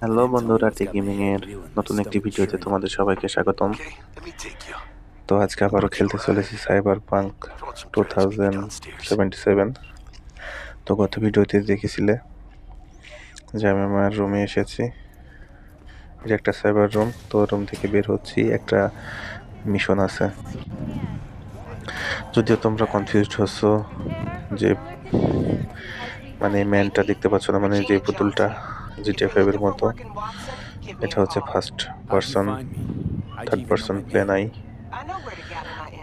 Hello বন্ধুরা টি gaming এর নতুন একটি ভিডিওতে তোমাদের সবাইকে স্বাগতম. তো আজকে আবারও খেলতে চলেছি cyberpunk two thousand. Seventy seven তো গত ভিডিওতে দেখেছিলে যে আমি আমার রুমে এসেছি এটা একটা সাইবার রুম তো রুম থেকে বের হচ্ছি একটা মিশন আছে যদিও তোমরা কনফিউজড হচ্ছ যে মানে ম্যানটা দেখতে পাচ্ছ না মানে যে পুতুলটা জিটিএফ এর মতো। এটা হচ্ছে first person third person plane I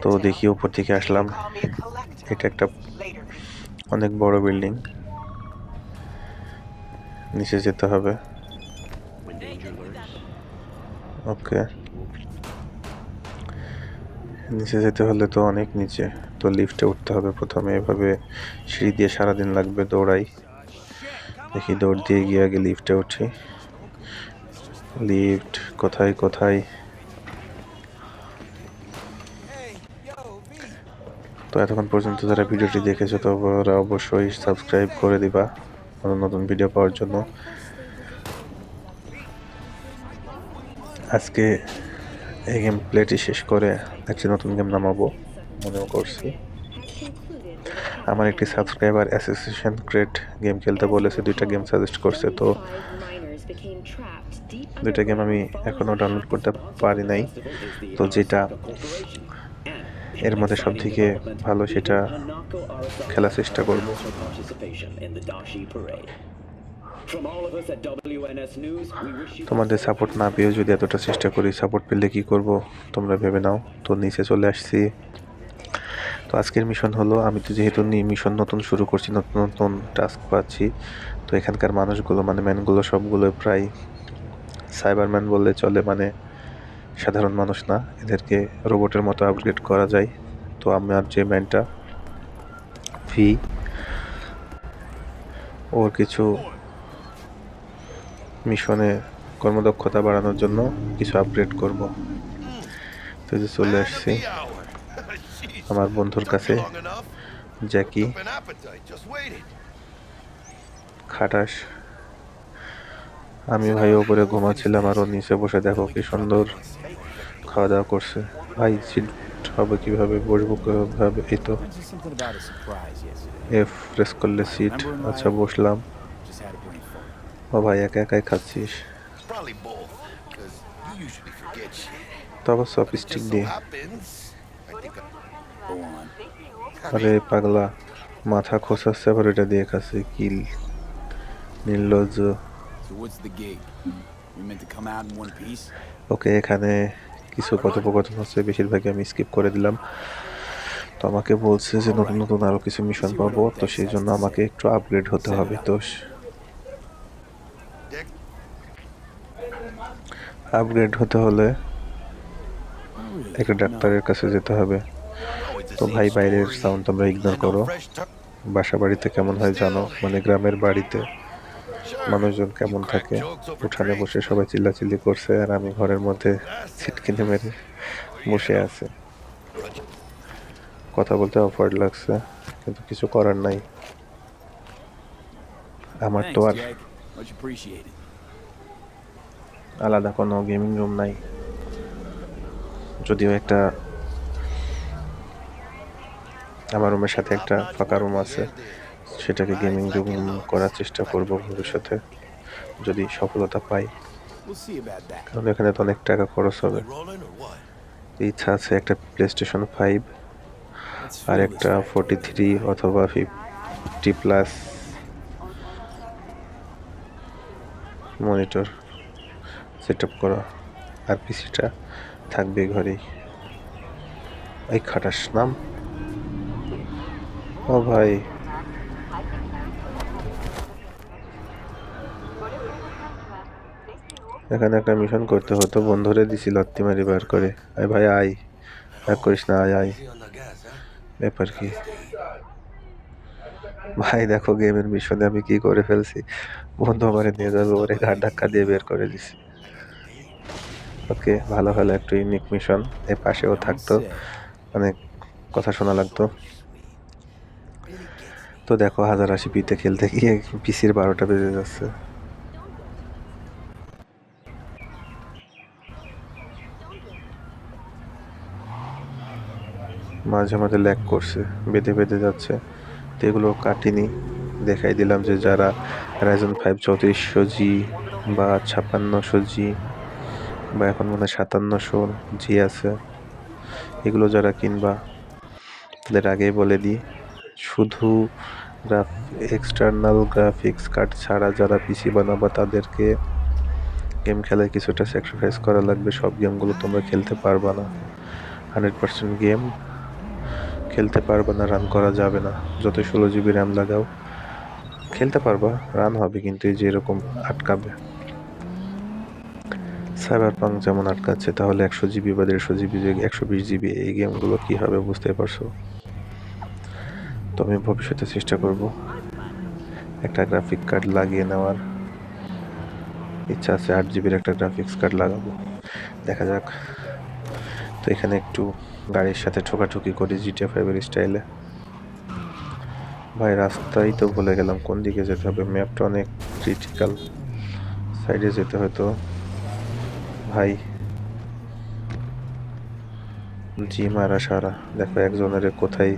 তো দেখি উপর থেকে আসলাম। এটা একটা অনেক বড় বিল্ডিং নিচে যেতে হবে। ওকে নিচে যেতে হলে তো অনেক নিচে। তো লিফটে উঠতে হবে প্রথমে। এভাবে সিঁড়ি দিয়ে সারাদিন লাগবে দৌড়াই। দেখি দৌড় দিয়ে গিয়ে আগে লিফটে উঠি। লিফট কোথায় কোথায়? তো এতক্ষণ পর্যন্ত যারা ভিডিওটি দেখেছ তো ওরা অবশ্যই সাবস্ক্রাইব করে দিবা নতুন নতুন ভিডিও পাওয়ার জন্য। আজকে এই গেম প্লেটি শেষ করে একটি নতুন গেম নামাবো, মনেও করছি। আমার একটি সাবস্ক্রাইবার অ্যাসোসিয়েশন ক্রেট গেম খেলতে বলেছে, দুইটা গেম সাজেস্ট করছে, তো দুইটা গেম আমি এখনও ডাউনলোড করতে পারি নাই। তো যেটা এর মধ্যে সব থেকে ভালো সেটা খেলার চেষ্টা করব। তোমাদের সাপোর্ট না পেয়েও যদি এতটা চেষ্টা করি সাপোর্ট পেলে কি করব তোমরা ভেবে নাও। তো নিচে চলে আসছি। তো আজকের মিশন হলো, আমি তো যেহেতু মিশন নতুন শুরু করছি, নতুন নতুন টাস্ক পাচ্ছি। তো এখানকার মানুষগুলো মানে ম্যানগুলো সবগুলো প্রায় সাইবারম্যান বললে চলে মানে সাধারণ মানুষ না। এদেরকে রোবটের মতো আপগ্রেড করা যায়। তো আমার যে ম্যানটা ভি ওর কিছু মিশনে কর্মদক্ষতা বাড়ানোর জন্য কিছু আপগ্রেড করব। তো চলে আসছি। আমার বন্ধুর কাছে। জ্যাকি। খাটাস। আমি ভাই ওপরে ঘুমাচ্ছিলাম আর ও নিচে বসে দেখো কি সুন্দর খাওয়া দাওয়া করছে। ভাই সিট হবে কীভাবে? বসবো কীভাবে? এই তো. এফ প্রেস করলে সিট আচ্ছা বসলাম. ও ভাই একা একাই খাচ্ছিস। Probably both, because you usually forget shit. তো আবার সব স্টিক দিয়ে। আরে পাগলা, মাথা খোসাচ্ছে আবার এটা দিয়ে খাচ্ছে, কিল। নির্লজ্জ? ওকে, এখানে কিছু কথোপকথন হচ্ছে বেশিরভাগই আমি স্কিপ করে দিলাম। তো আমাকে বলছে যে নতুন নতুন আরও কিছু মিশন পাবো, তো সেই জন্য আমাকে একটু আপগ্রেড হতে হবে, তো আপগ্রেড হতে হলে একটা ডাক্তারের কাছে যেতে হবে। তো ভাই বাইরের সাউন্ড তোমরা ইগনোর করো। বাসা বাড়িতে কেমন হয় জানো? মানে গ্রামের বাড়িতে মানুষজন কেমন থাকে? উঠানে বসে সবাই চিল্লাচিল্লি করছে আর আমি ঘরের মধ্যে ছিটকিনে মেরে বসে আছে। কথা বলতে অফার্ড লাগছে কিন্তু কিছু করার নাই। আমার তো আর. আলাদা কোনো গেমিং রুম নাই। যদিও একটা আমার রুমের সাথে একটা ফাঁকা রুম আছে সেটাকে গেমিং রুম করার চেষ্টা করব ভবিষ্যতে, যদি সফলতা পাই. কারণ এখানে তো অনেক টাকা খরচ হবে? ইচ্ছা আছে একটা প্লে স্টেশন ফাইভ আর একটা ফোর্টি থ্রি অথবা fifty plus monitor set up করা আর পিসিটা থাকবে ঘরেই এই খাটাস নাম ও ভাই। এখানে একটা মিশন করতে হতো। বন্ধুরে দিছি, লত্তি মারি বার করে। আয় ভাই, আয়। এক করিস না, আয় আয়? ব্যাপার কি? ভাই, দেখো গেমের মিশনে আমি কি করে ফেলছি? বন্ধু আমারে নিয়ে যাবে, ওরে ঘাট ধাক্কা দিয়ে বের করে দিছি। ওকে, ভালো ভালো একটা ইউনিক মিশন এর পাশেও থাকতো। অনেক কথা শোনা লাগতো। তো দেখো হাজার আশি পিতে খেলতে গিয়ে পিসির বারোটা বেজে যাচ্ছে। মাঝে মাঝে ল্যাক করছে, বেঁধে বেঁধে যাচ্ছে। তো এগুলো কাটিনি। দেখাই দিলাম যে যারা রাইজন ফাইভ চৌত্রিশশো জি বা ছাপ্পান্নশো জি বা এখন মনে হয় সাতান্নশো জি আছে, এগুলো যারা কিনবা, তাদের আগেই বলে দিই। শুধু গ্রাফ এক্সটার্নাল গ্রাফিক্স কার্ড ছাড়া যারা পিসি বানাবা তাদেরকে গেম খেলায় কিছুটা স্যাক্রিফাইস করা লাগবে। সব গেমগুলো তোমরা খেলতে পারবা না। হান্ড্রেড পার্সেন্ট গেম খেলতে পারবে না রান করা যাবে না। যত ষোলো জিবি র্যাম লাগাও, খেলতে পারবা রান হবে, কিন্তু এই যে এরকম আটকাবে। সাইবার পাং যেমন আটকাচ্ছে, তাহলে একশো জিবি বা দেড়শো জিবি একশো বিশ জিবি এই গেমগুলো কী হবে বুঝতে পারছ? তো আমি ভবিষ্যতে চেষ্টা করব একটা গ্রাফিক কার্ড লাগিয়ে নেওয়ার। ইচ্ছা আছে আট জিবির একটা গ্রাফিক্স কার্ড লাগাবো। দেখা যাক। তো এখানে একটু গাড়ির সাথে ঠোকাঠুকি করি জিটিএ ফাইভের স্টাইলে ভাই রাস্তাই তো ভুলে গেলাম কোন দিকে যেতে হবে। ম্যাপটা অনেক ক্রিটিক্যাল সাইডে যেতে হয়তো ভাই, জি মারা সারা। দেখো একজনের কোথায়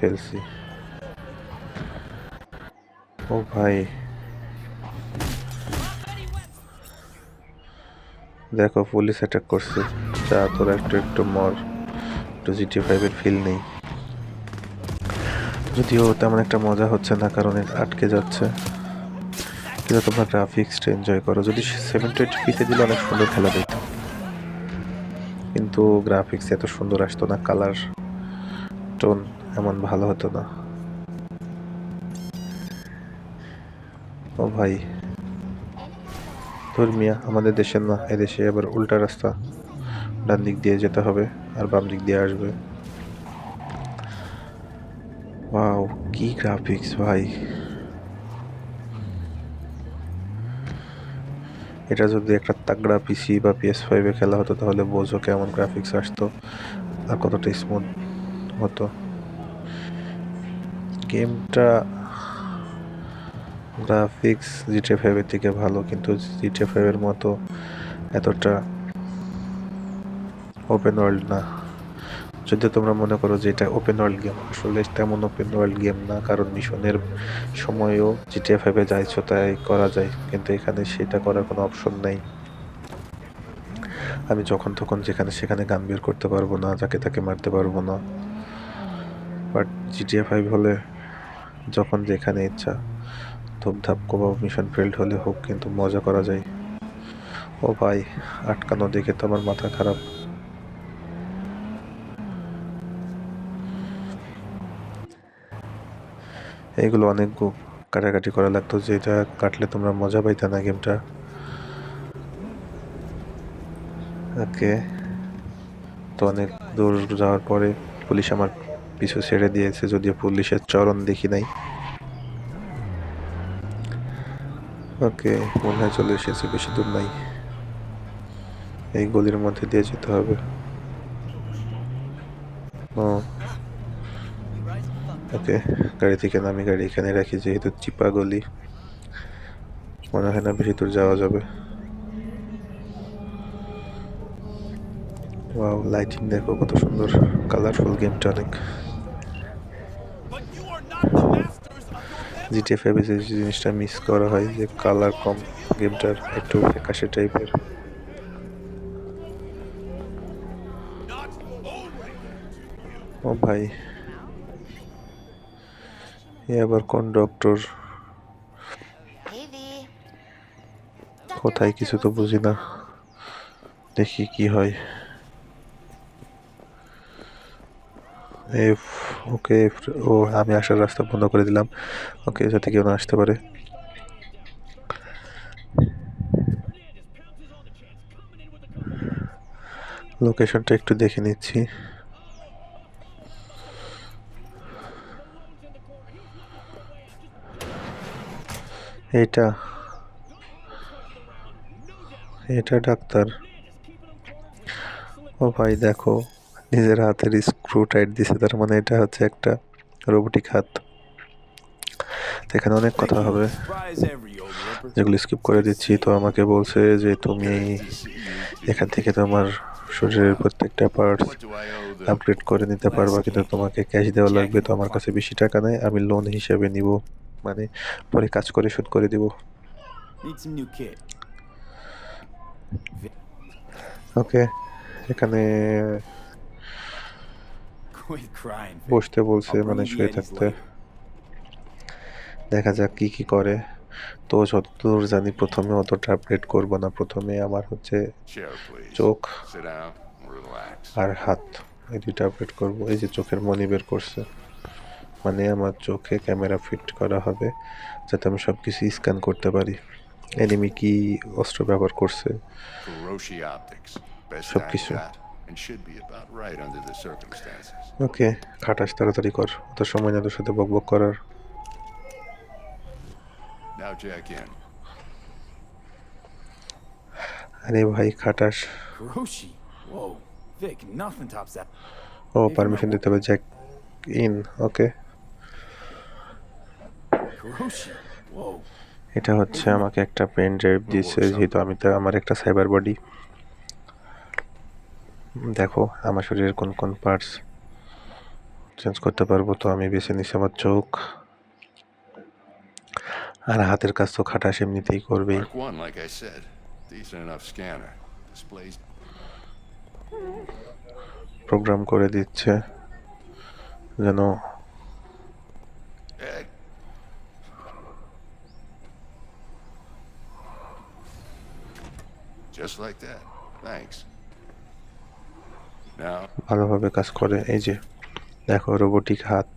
ফেলছি। ও ভাই। দেখো পুলিশ অ্যাটাক করছে। যা, তোরা একটু একটু মর। একটু জিটি ফাইভের ফিল নেই। যদিও তেমন একটা মজা হচ্ছে না, কারণ আটকে যাচ্ছে। কিন্তু তোমরা গ্রাফিক্সটা এনজয় করো। যদি সেভেন টোয়েন্টি পিতে দিলে অনেক সুন্দর খেলা দিত। কিন্তু গ্রাফিক্স এত সুন্দর আসতো না কালার টোন এমন ভালো হতো না। ও ভাই ধর্মিয়া আমাদের দেশের না এদেশে এবার উল্টা রাস্তা। ডান দিক দিয়ে যেতে হবে আর বাম দিক দিয়ে আসবে। ওয়াও, কি গ্রাফিক্স ভাই। এটা যদি একটা তাগড়া পিসি বা পিএস ফাইভে খেলা হতো, তাহলে বোঝো কেমন গ্রাফিক্স আসতো আর কতটা স্মুথ হতো। গেমটা গ্রাফিক্স জিটে ফাইভের থেকে ভালো, কিন্তু জিটে ফাইভের মতো এতটা ওপেন ওয়ার্ল্ড না। যদি তোমরা মনে করো যে এটা ওপেন ওয়ার্ল্ড গেম আসলে তেমন ওপেন ওয়ার্ল্ড গেম না, কারণ মিশনের সময়ও জিটিএ ফাইভে যা ইচ্ছা তাই করা যায়, কিন্তু এখানে সেটা করার কোনো অপশন নেই। আমি যখন তখন যেখানে সেখানে গান বের করতে পারব না, যাকে তাকে মারতে পারব না। বাট জিটিএ ফাইভ হলে যখন যেখানে ইচ্ছা। ধূপধাপ কোবাও মিশন ফেল্ড হলে হোক, কিন্তু মজা করা যায়। ও ভাই, আটকানো দেখে তো আমার মাথা খারাপ। এইগুলো অনেক কাটাকাটি করা লাগতো, যেটা কাটলে তোমরা মজা পাইতে না গেমটা। ওকে। তো অনেক দূর যাওয়ার পরে পুলিশ আমার পিছু ছেড়ে দিয়েছে, যদিও পুলিশের চরণ দেখি নাই। ওকে মনে হয় চলে এসেছে, বেশি দূর নাই। এই গলির মধ্যে দিয়ে যেতে হবে। ওকে, গাড়ি থেকে নামি গাড়ি এখানে রাখি, যেহেতু চিপা গলি। মনে হয় না বেশি দূর যাওয়া যাবে। লাইটিং দেখো কত সুন্দর। কালারফুল গেমটা অনেক। জিটিএ ফাইভে যে জিনিসটা মিস করা হয়, যে কালার কম গেমটার একটু ফ্যাকাশে টাইপের ও ভাই। এ আবার কোন ডক্টর কোথায় কিছু তো বুঝি না। দেখি কি হয়। এফ ওকে এফ ও, আমি আসার রাস্তা বন্ধ করে দিলাম। ওকে যাতে কেউ না আসতে পারে। লোকেশনটা একটু দেখে নিচ্ছি। এটা এটা ডাক্তার। ও ভাই, দেখো। নিজের হাতের স্ক্রু টাইট দিছে, তার মানে এটা হচ্ছে একটা রোবোটিক হাত এখানে অনেক কথা হবে. যেগুলো স্কিপ করে দিচ্ছি তো আমাকে বলছে যে, তুমি এখান থেকে তোমার শরীরের প্রত্যেকটা পার্টস আপগ্রেড করে নিতে পারবা, কিন্তু তোমাকে ক্যাশ দেওয়া লাগবে তো আমার কাছে বেশি টাকা নেই, আমি লোন হিসেবে নিব মানে পরে কাজ করে শোধ করে দিব. ওকে এখানে. বসতে বলছে মানে শুয়ে থাকতে। দেখা যাক কি কি করে। তো যতদূর জানি প্রথমে অতটা আপগ্রেড করব না। প্রথমে আমার হচ্ছে চোখ. আর হাত এই দুইটা আপগ্রেড করব। এই যে চোখের মনি বের করছে। মানে আমার চোখে ক্যামেরা ফিট করা হবে যাতে আমি সব কিছু স্ক্যান করতে পারি। এনিমি কি অস্ত্র ব্যবহার করছে? I কিছু। And should be about right under the circumstances. ওকে খাটাস তাড়াতাড়ি কর অত সময় না তোর সাথে বক বক করার Now jack in. আরে ভাই খাটাস Kuroshi. Whoa. Vic, nothing tops that. ও পারমিশন দিতে হবে jack in okay Kuroshi. Whoa. এটা হচ্ছে আমাকে একটা পেন ড্রাইভ দিয়েছে যেহেতু আমি তো আমার একটা সাইবার বডি দেখো আমার শরীরের কোন কোন পার্টস চেঞ্জ করতে পারব তো আমি বেছে নিচ্ছি আমার চোখ আর হাতের কাজ তো খাটাস এমনিতেই করবেই প্রোগ্রাম করে দিচ্ছে যেন. Just like that. Thanks. ভালোভাবে কাজ করে। এই যে দেখো রোবোটিক হাত.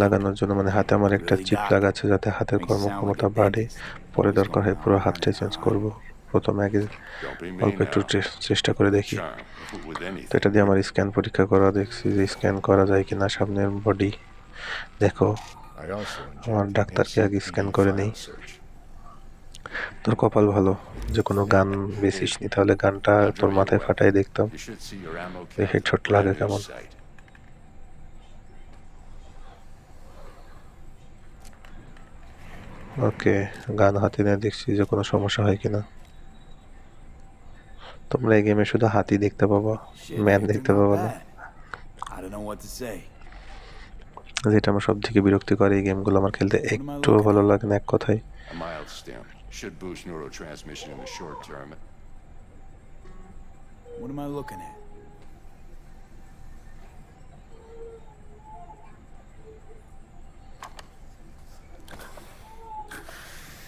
লাগানোর জন্য মানে হাতে আমার একটা চিপ লাগাচ্ছে যাতে হাতের কর্মক্ষমতা বাড়ে। পরে দরকার হয় পুরো হাতটা চেঞ্জ করব। প্রথমে আগে অল্প একটু চেষ্টা করে দেখি। তো এটা দিয়ে আমার স্ক্যান পরীক্ষা করা দেখছি যে স্ক্যান করা যায় কিনা সামনের বডি দেখো আমার ডাক্তারকে আগে স্ক্যান করে নেই. তোর কপাল ভালো যে কোনো গান বেসিস নি তাহলে গানটা তোর মাথায় ফাটাই দেখতাম। Headshot at লাগে কেমন? ওকে গান হাতে নিয়ে দেখছি যে কোনো সমস্যা হয় কিনা। তোমরা এই গেমে শুধু হাতি দেখতে পাবো ম্যান দেখতে পাবো না. যেটা আমার সব থেকে বিরক্তিকর এই গেমগুলো আমার খেলতে একটু ভালো লাগে না এক কথায়। should boost neurotransmission in the short term. What am I looking at?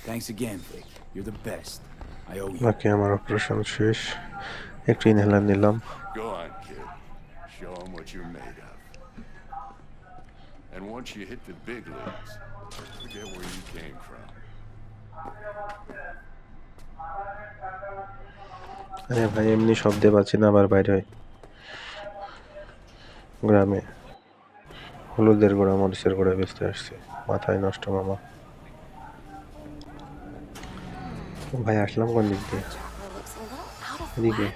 Thanks again, Vic. You're the best. I owe you. বাকি আমার অপারেশন শেষ একটু ইনহেলার নিলাম Go on, kid. Show them what you're made of. And once you hit the big leagues, forget where you came from. আরে ভাই, এমনি শব্দে পাচ্ছি না, আবার বাইরে হয়। গ্রামে। হলুদের গোড়া, মরিচের গোড়া বেচতে আসছে। মাথায় নষ্ট মামা। ভাই, আসলাম কোন দিক দিয়ে? এদিকে।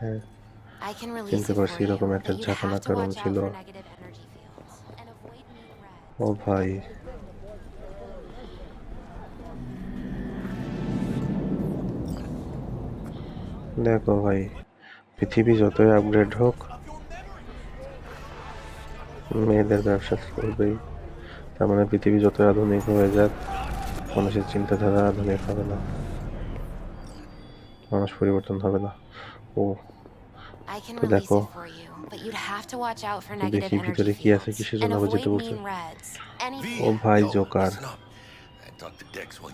হ্যাঁ। চিনতে পারছি এরকম একটা ঝাঁকানা কারণ ছিল। ও negative দেখো ভাই পৃথিবী যতই আপগ্রেড হোক মেয়েদের ব্যবসা করবেই। তার মানে পৃথিবী যতই আধুনিক হয়ে যাক মানুষের চিন্তাধারা আধুনিক হবে না। মানুষ পরিবর্তন হবে না। ও তো দেখো, দেখি ভিতরে কি আছে, কিসের জন্য আবার যেতে বলছে? ও ভাই জোকার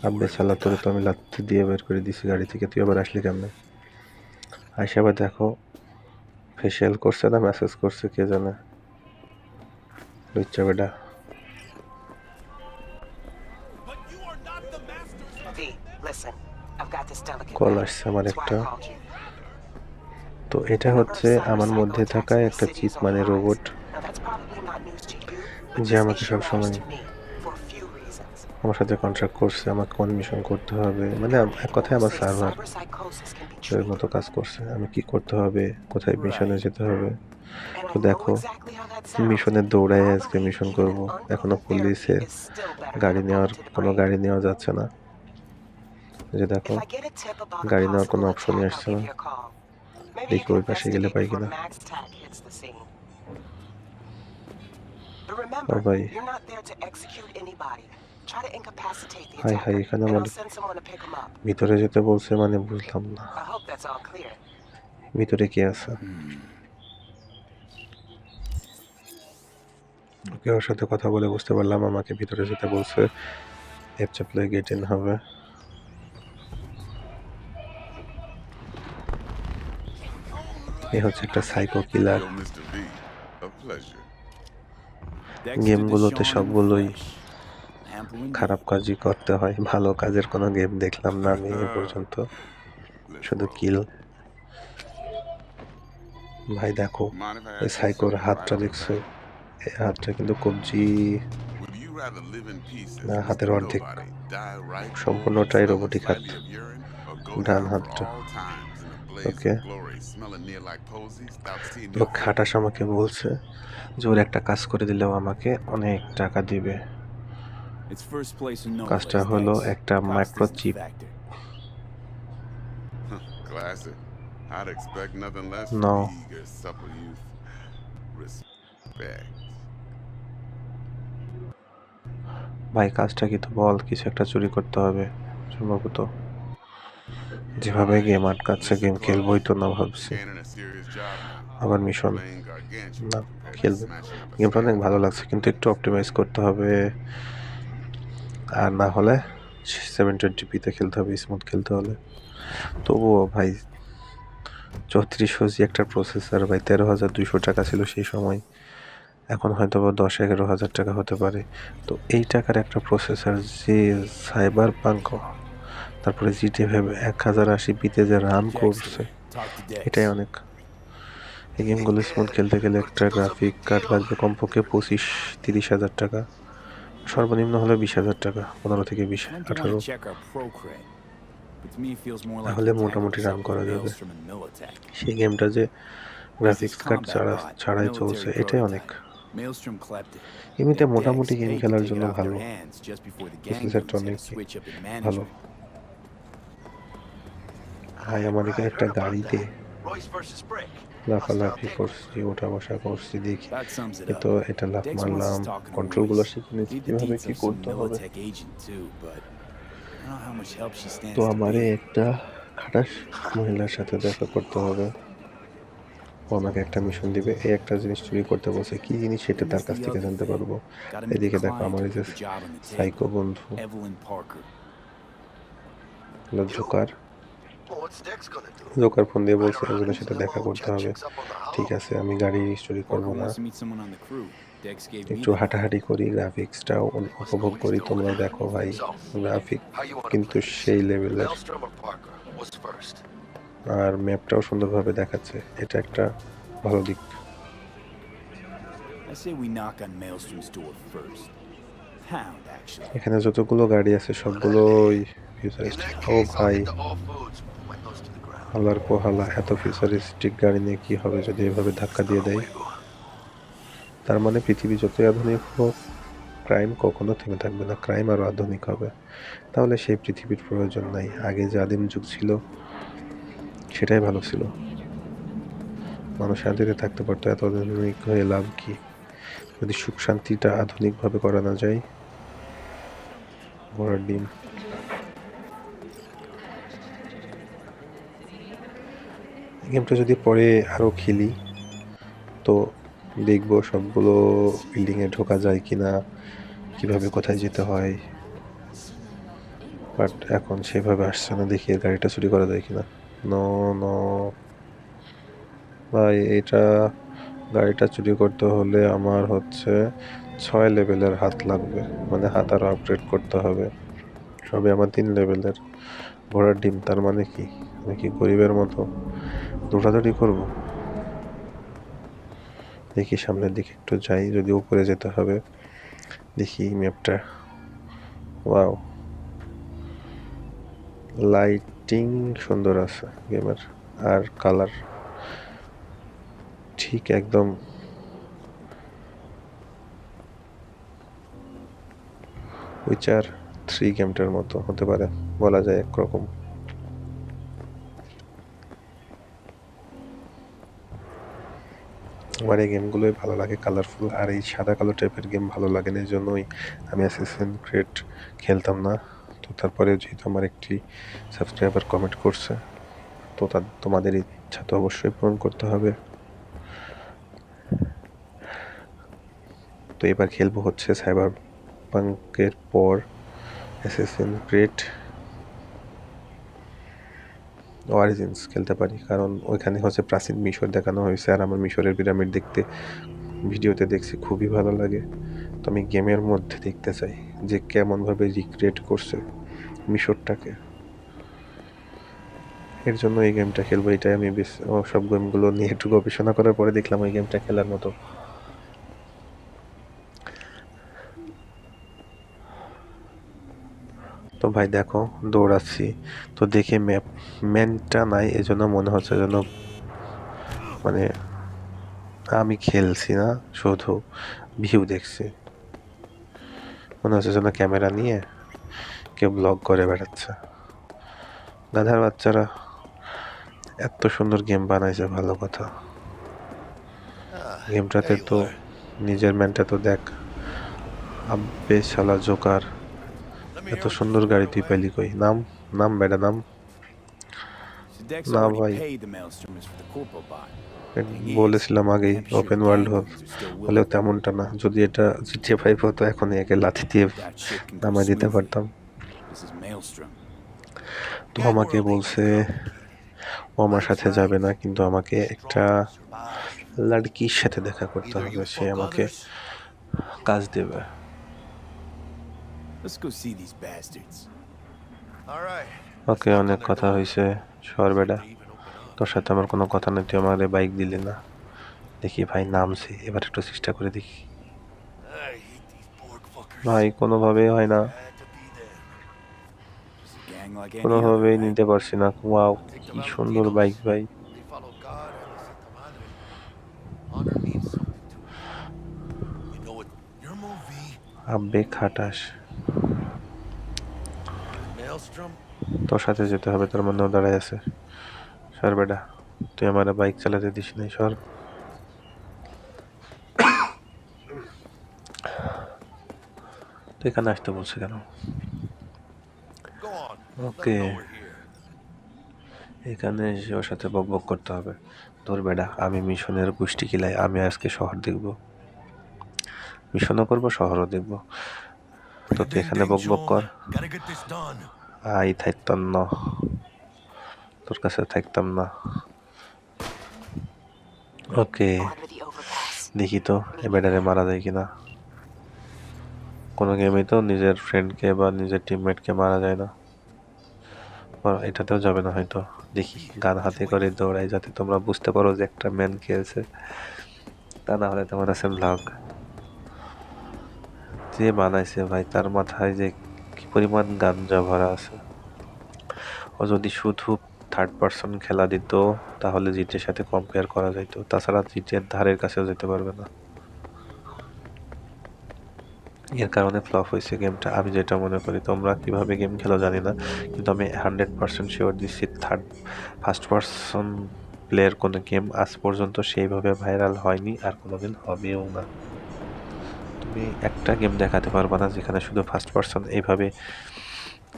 আব্বে সালা তোরে তো আমি লাত্তি দিয়ে বের করে দিছি গাড়ি থেকে। তুই আবার আসলি কেমনে? আইসাবে দেখো ফেসিয়াল করছে না মেসেজ করছে কে জানে। লুচ্ছা বেটা। কল আসছে আমার একটা। তো এটা হচ্ছে আমার মধ্যে থাকা একটা চিপ মানে রোবট যে আমাকে সবসময় আমার সাথে কন্ট্রাক্ট করছে আমাকে কোন মিশন করতে হবে। মানে এক কথায় আমার সার্ভার এর মতো কাজ করছে। আমি কি করতে হবে? কোথায় মিশনে যেতে হবে? তো দেখো মিশনের দৌড়ায় আজকে মিশন করব। এখনও পুলিশে গাড়ি নেওয়ার কোনো গাড়ি নেওয়া যাচ্ছে না। যে দেখো গাড়ি নেওয়ার কোনো অপশনই আসছে না। দেখি ওই পাশে গেলে পাই কিনা। ভাই। হাই হাই এখানে মানে ভিতরে যেতে বলছে মানে বুঝলাম না। ভিতরে কে আছে? ওকে ওর সাথে কথা বলে বুঝতে পারলাম আমাকে ভিতরে যেতে বলছে। এফ চাপলে গেট ইন হবে। এ হচ্ছে একটা সাইকো কিলার গেমগুলোতে সবগুলোই খারাপ কাজই করতে হয়, ভালো কাজের কোনো গেম দেখলাম না আমি এ পর্যন্ত। শুধু কিল ভাই দেখো এই সাইকোর হাতটা দেখছ? এই হাতটা কিন্তু কবজি। হাতের অর্ধেক। সম্পূর্ণটাই রোবটিক হাত। ডান হাতটা। ওকে। তো খাটাস আমাকে বলছে যে ওর একটা কাজ করে দিলেও আমাকে অনেক টাকা দিবে। কাজটা হলো একটা মাইক্রোচিপ ভাই কাজটা কি তো বল কিছু একটা চুরি করতে হবে সম্ভবত। যেভাবে গেম আটকাচ্ছে গেম খেলবই তো না ভাবছি। আবার মিশন না খেলব। গেমটা অনেক ভালো লাগছে কিন্তু একটু অপটিমাইজ করতে হবে। আর না হলে সেভেন টোয়েন্টি পিতে খেলতে হবে স্মুথ খেলতে হলে। তবুও ভাই চৌত্রিশশো জি একটা প্রসেসর ভাই তেরো হাজার দুশো টাকা ছিল সেই সময়। এখন হয়তো বা দশ এগারো হাজার টাকা হতে পারে। তো এই টাকার একটা প্রসেসর যে সাইবার পাঙ্ক তারপরে জিটি ভেবে এক হাজার আশি পিতে যে রান করছে. এটাই অনেক। এই গেমগুলো স্মুথ খেলতে গেলে একটা গ্রাফিক কার্ড লাগবে কমপক্ষে পঁচিশ তিরিশ হাজার টাকা। সর্বনিম্ন হলে বিশ হাজার টাকা পনেরো থেকে বিশ আঠারো। তাহলে মোটামুটি রান করা যাবে। সেই গেমটা যে গ্রাফিক্স কার্ড ছাড়া ছাড়াই চলছে এটাই অনেক। এমনিতে মোটামুটি গেম খেলার জন্য ভালো। ভালো। হাই আমার একটা গাড়িতে। লাফালাফি করছি ওঠা বসা করছি দেখি। তো এটা লাফ মারলাম কন্ট্রোলগুলো কি করতে হবে। তো আমারে একটা খাটাস মহিলার সাথে দেখা করতে হবে। ও আমাকে একটা মিশন দিবে এই একটা জিনিস চুরি করতে বসে কি জিনিস সেটা তার কাছ থেকে জানতে পারব। এদিকে দেখো আমার সাইকো বন্ধু। লজ্জকার জোকার ফোন দিয়ে বলছে এগুলো সাথে দেখা করতে হবে। ঠিক আছে আমি গাড়ি স্টোরি করব না। একটু হাঁটাহাঁটি করি গ্রাফিক্সটাও উপভোগ করি। তোমরা দেখো ভাই গ্রাফিক কিন্তু সেই লেভেলে আর ম্যাপটাও সুন্দরভাবে দেখাচ্ছে। এটা একটা ভালো দিক। এখানে যতগুলো গাড়ি আছে সবগুলোই ও ভাই। হালার পোহালা, এত ফিউচারিস্টিক গাড়ি নিয়ে কি হবে যদি এভাবে ধাক্কা দিয়ে দেয়? তার মানে পৃথিবী যতই আধুনিক হোক ক্রাইম কখনো থেমে থাকবে না ক্রাইম আরও আধুনিক হবে। তাহলে সেই পৃথিবীর প্রয়োজন নাই। আগে যে আদিম যুগ ছিল, সেটাই ভালো ছিল। মানুষ শান্তিতে থাকতে পারতো এত আধুনিক হয়ে লাভ কি? যদি সুখ শান্তিটা আধুনিকভাবে করানো যায়, ঘোড়ার ডিম। গেমটা যদি পরে আরও খেলি, তো দেখব সবগুলো বিল্ডিংয়ে ঢোকা যায় কি না কীভাবে কোথায় যেতে হয়। বাট এখন সেভাবে আসছে না দেখি গাড়িটা চুরি করা যায় কিনা। নো ন ভাই, এটা গাড়িটা চুরি করতে হলে আমার হচ্ছে ছয় লেভেলের হাত লাগবে। মানে হাত আরও আপগ্রেড করতে হবে। সবে আমার তিন লেভেলের। ঘোড়ার ডিম, তার মানে কি? আমি কি গরিবের মতো? দৌড়াদৌড়ি করব। দেখি সামনের দিকে একটু যাই, যদি উপরে যেতে হবে। দেখি ম্যাপটা ওয়াও লাইটিং সুন্দর আছে গেমের আর কালার ঠিক একদম উইচার থ্রি গেমটার মতো হতে পারে, বলা যায় একরকম। আমার এই গেমগুলোই ভালো লাগে কালারফুল আর এই সাদা কালো টাইপের গেম ভালো লাগে না, এই জন্যই আমি অ্যাসেসিন ক্রিয়েট খেলতাম না। তো তারপরে যেহেতু আমার একটি সাবস্ক্রাইবার কমেন্ট করছে, তো তা তোমাদের ইচ্ছা তো অবশ্যই পূরণ করতে হবে। তো এবার খেলব হচ্ছে সাইবার পাঙ্কের পর অ্যাসেসিন ক্রিয়েট অরিজিনস খেলতে পারি। কারণ ওইখানে হচ্ছে প্রাচীন মিশর দেখানো হয়েছে আর আমার মিশরের পিরামিড দেখতে, ভিডিওতে দেখছি খুবই ভালো লাগে। তো আমি গেমের মধ্যে দেখতে চাই যে কেমনভাবে রিক্রিয়েট করছে মিশরটাকে। এর জন্য এই গেমটা খেলব, এটাই আমি বেশ সব গেমগুলো নিয়ে একটু গবেষণা করার পরে দেখলাম ওই গেমটা খেলার মতো। তো ভাই দেখো দৌড়াচ্ছি। তো দেখে ম্যাপ ম্যানটা নাই এজন্য মনে হচ্ছে যেন মানে আমি খেলছি না শুধু ভিউ দেখছি। মনে হচ্ছে যেন ক্যামেরা নিয়ে কেউ ব্লগ করে বেড়াচ্ছে। গাধার বাচ্চারা এত সুন্দর গেম বানাইছে ভালো কথা। গেমটাতে তো নিজের ম্যানটা তো দেখ আব্বে শালা জোকার। এত সুন্দর গাড়ি তুই পাইলি কই? নাম নাম বেটা, নাম। corporal bot. বলেছিলাম আগেই ওপেন ওয়ার্ল্ড হোক। হলেও তেমনটা না। যদি এটা জিটিএ ফাইভ হতো এখন একে লাথি দিয়ে নামাই দিতে পারতাম. তো আমাকে বলছে, ও আমার সাথে যাবে না, কিন্তু আমাকে একটা লাড়কির সাথে দেখা করতে হবে। সে আমাকে কাজ দেবে। Let's go see these bastards. all right. ওকে অনেক কথা হয়েছে সর বেটা তোর সাথে আমার কোনো কথা নেই তুই আমার বাইক দিলি না দেখি ভাই নামছে এবার একটু চেষ্টা করে দেখি I hate these Borg fuckers. ভাই কোনোভাবেই হয় না Had to be there. Just a gang like any কোনোভাবেই? নিতে পারছি না ওয়াও কি সুন্দর বাইক ভাই They follow তোর সাথে যেতে হবে, তোর মনেও দাঁড়ায় আছে। সর বেটা, তুই আমার বাইক চালাতে দিস নাই, সর। তুই এখানে আসতে বলছে কেন? here. এখানে এসে ওর সাথে বক বক করতে হবে। তোর বেটা, আমি মিশনের গোষ্ঠী কিলাই, আমি আজকে শহর দেখব। মিশনও করব, শহরও দেখব। তো তুই এখানে বক বক কর। আই থাকতাম না। তোর কাছে থাকতাম না। ওকে. দেখি তো, এ ব্যাটারে মারা যায় কিনা। কোনো গেমেই তো নিজের ফ্রেন্ডকে বা নিজের টিমমেটকে মারা যায় না। এটাতেও যাবে না হয়তো। দেখি গান হাতে করে দৌড়াই যাতে তোমরা বুঝতে পারো যে একটা ম্যান খেলছে। তা না হলে তোমার আছে ব্লগ যে বানাইছে ভাই, তার মাথায় যে পরিমাণ গাঞ্জা ভরা আছে। ও যদি শুধু থার্ড পার্সন খেলা দিত, তাহলে জিটের সাথে কম্পেয়ার করা যাইতো। তাছাড়া জিটের ধারের কাছেও যেতে পারবে না। এর কারণে ফ্লপ হয়েছে গেমটা আমি যেটা মনে করি, তোমরা কীভাবে গেম খেলো জানি না, কিন্তু আমি হান্ড্রেড পার্সেন্ট শিওর দিচ্ছি থার্ড ফার্স্ট পার্সন প্লেয়ার কোনো গেম আজ পর্যন্ত সেইভাবে ভাইরাল হয়নি, আর কোনোদিন হবেও না। তুমি একটা গেম দেখাতে পারবে না যেখানে শুধু ফার্স্ট পার্সন এইভাবে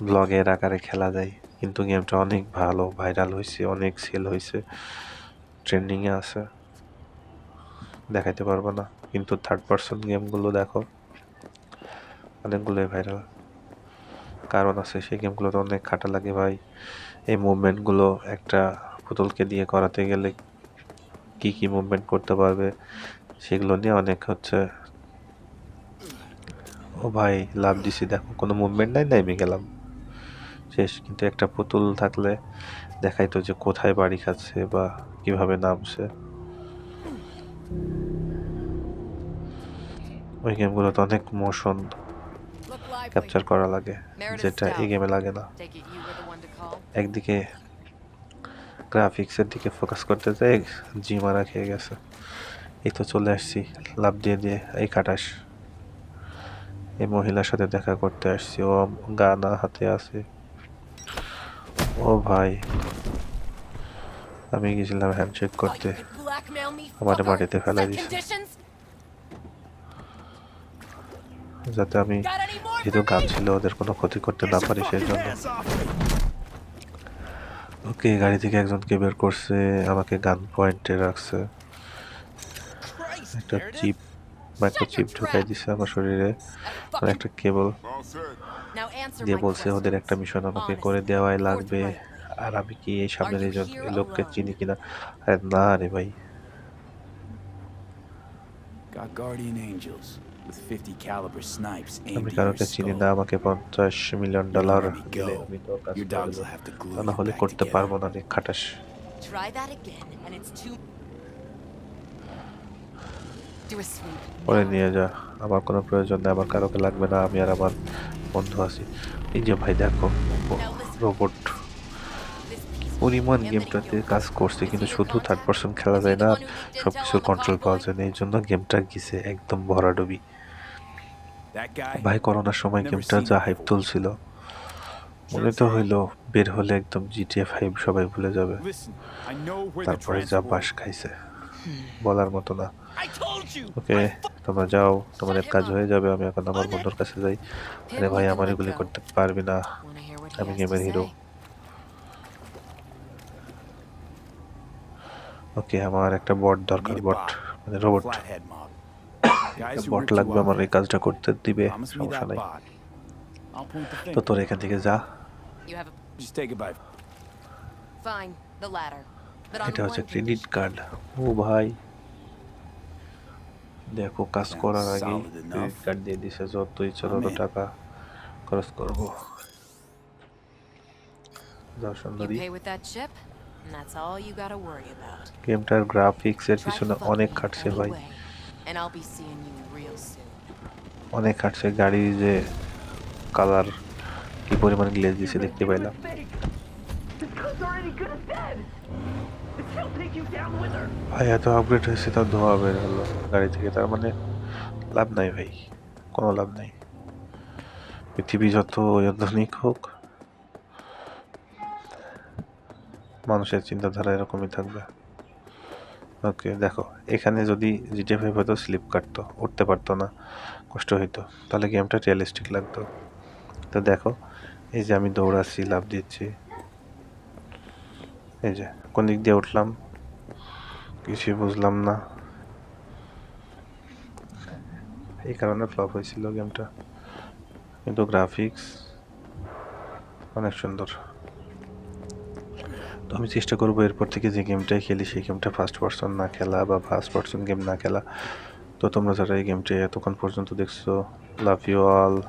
ব্লগের আকারে খেলা যায়। কিন্তু গেমটা অনেক ভালো ভাইরাল হয়েছে অনেক সেল হয়েছে ট্রেন্ডিংয়ে আছে। দেখাইতে পারব না। কিন্তু থার্ড পার্সন গেমগুলো দেখো, অনেকগুলোই ভাইরাল কারণ আছে সেই গেমগুলোতে অনেক খাটা লাগে ভাই। এই মুভমেন্টগুলো একটা পুতুলকে দিয়ে করাতে গেলে কি কি মুভমেন্ট করতে পারবে, সেগুলো নিয়ে অনেক হচ্ছে ও ভাই লাভ দিছি। দেখো কোনো মুভমেন্ট নাই নেমে গেলাম। শেষ কিন্তু একটা পুতুল থাকলে দেখাইতো যে কোথায় বাড়ি খাচ্ছে বা কীভাবে নামছে। ওই গেমগুলোতে অনেক মোশন ক্যাপচার করা লাগে যেটা এই গেমে লাগে না. একদিকে গ্রাফিক্সের দিকে ফোকাস করতে যাই জি মারা খেয়ে গেছে। এই তো চলে আসছি লাভ দিয়ে দিয়ে এই কাটাস। এই মহিলার সাথে দেখা করতে আসছি। ও গানা হাতে আছে। ও ভাই আমি গেছিলাম হ্যান্ডশেক করতে। আমার? মাটিতে Set দিছে। যাতে আমি যেহেতু গান ছিল ওদের কোনো ক্ষতি করতে না পারি সেই জন্য ওকে গাড়ি থেকে একজনকে বের করছে আমাকে গান পয়েন্টে রাখছে। একটা চিপ মাইক্রোচিপ ঢুকাই দিছে আমার শরীরে। একটা কেবল দিয়ে বলছে ওদের একটা মিশন আমাকে করে দেওয়াই লাগবে। আর আমি কি এই সামনে এই লোককে চিনি কিনা? না রে ভাই। আমি কারোকে চিনি না আমাকে পঞ্চাশ মিলিয়ন ডলার না হলে করতে পারব না রে খাটাস। পরে নিয়ে যা আমার কোনো প্রয়োজন নেই আমার কারোকে লাগবে না আমি আর আমার বন্ধু আছি। এই যে ভাই দেখো রোবট পরিমাণ গেমটাতে কাজ করছে কিন্তু শুধু থার্ড পার্সন খেলা যায় না সব কিছুর কন্ট্রোল পাওয়া যায় না এই জন্য গেমটা গিছে একদম ভরাডুবি। ভাই করোনার সময় গেমটা যা হাইপ তুলছিল মনে তো হইল বের হলে একদম জিটিএ ফাইভ সবাই ভুলে যাবে। তারপরে যা বাস খাইছে বলার মতো না. ওকে তোমরা যাও তোমার এক কাজ হয়ে যাবে আমি এখন আমার বন্ধুর কাছে যাই। আরে ভাই আমার এগুলি করতে পারবি না। আমি গেমের হিরো। ওকে আমার একটা বট দরকার বট মানে রোবট। বট লাগবে আমার এই কাজটা করতে দিবে সমস্যা নাই। তো তোর এখান থেকে যা। এটা হচ্ছে ক্রেডিট কার্ড ও ভাই। দেখো কাজ করার আগে ক্রেডিট কার্ড দিয়ে দিছে যত ইচ্ছা তত টাকা খরচ করব। গ্রাফিক্সের পিছনে অনেক খাটছে ভাই। অনেক খাটছে গাড়ির যে কালার কি পরিমাণ গ্লেজ দিছে দেখতে পাইলাম। ভাই, এত আপগ্রেড হয়েছে তার ধোয়া বের হলো গাড়ি থেকে। তার মানে লাভ নাই ভাই, কোনো লাভ নাই। পৃথিবী যত আধুনিক হোক, মানুষের চিন্তাধারা এরকমই থাকবে। ওকে, দেখো, এখানে যদি জিটে ফাইভ হয়তো স্লিপ কাটতো, উঠতে পারতো না, কষ্ট হইতো। তাহলে গেমটা রিয়েলিস্টিক লাগতো? তো দেখো, এই যে আমি দৌড়াচ্ছি লাভ দিচ্ছি। এই যে, কোন দিক দিয়ে উঠলাম? কিছুই বুঝলাম না। এই কারণে ফ্লপ হয়েছিল গেমটা। কিন্তু গ্রাফিক্স অনেক সুন্দর। তো আমি চেষ্টা করব এরপর থেকে যে গেমটাই খেলি, সেই গেমটা ফার্স্ট পার্সন না খেলা বা ফার্স্ট পার্সন গেম না খেলা। তো তোমরা যারা এই গেমটি এতক্ষণ পর্যন্ত দেখছ লাভ ইউ অল